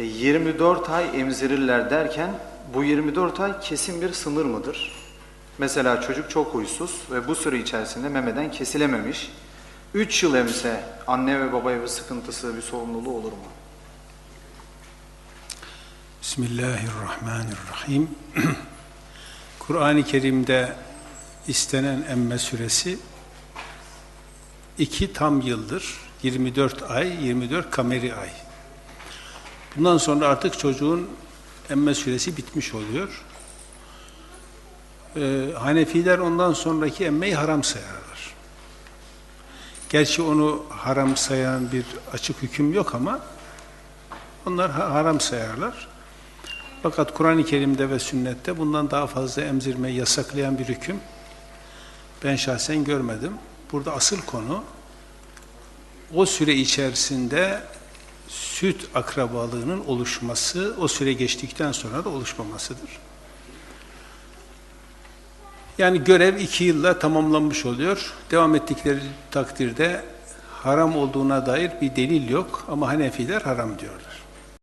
E, 24 ay emzirirler derken bu 24 ay kesin bir sınır mıdır? Mesela çocuk çok huysuz ve bu süre içerisinde memeden kesilememiş. 3 yıl emse anne ve babaya bir sıkıntısı, bir sorumluluğu olur mu? Bismillahirrahmanirrahim. Kur'an-ı Kerim'de istenen emme süresi iki tam yıldır. 24 ay, 24 kameri ay. Bundan sonra artık çocuğun emme süresi bitmiş oluyor. Ee, Hanefiler ondan sonraki emmeyi haram sayarlar. Gerçi onu haram sayan bir açık hüküm yok ama onlar ha- haram sayarlar. Fakat Kur'an-ı Kerim'de ve sünnette bundan daha fazla emzirmeyi yasaklayan bir hüküm ben şahsen görmedim. Burada asıl konu o süre içerisinde süt akrabalığının oluşması, o süre geçtikten sonra da oluşmamasıdır. Yani görev iki yılla tamamlanmış oluyor. Devam ettikleri takdirde haram olduğuna dair bir delil yok ama Hanefiler haram diyorlar.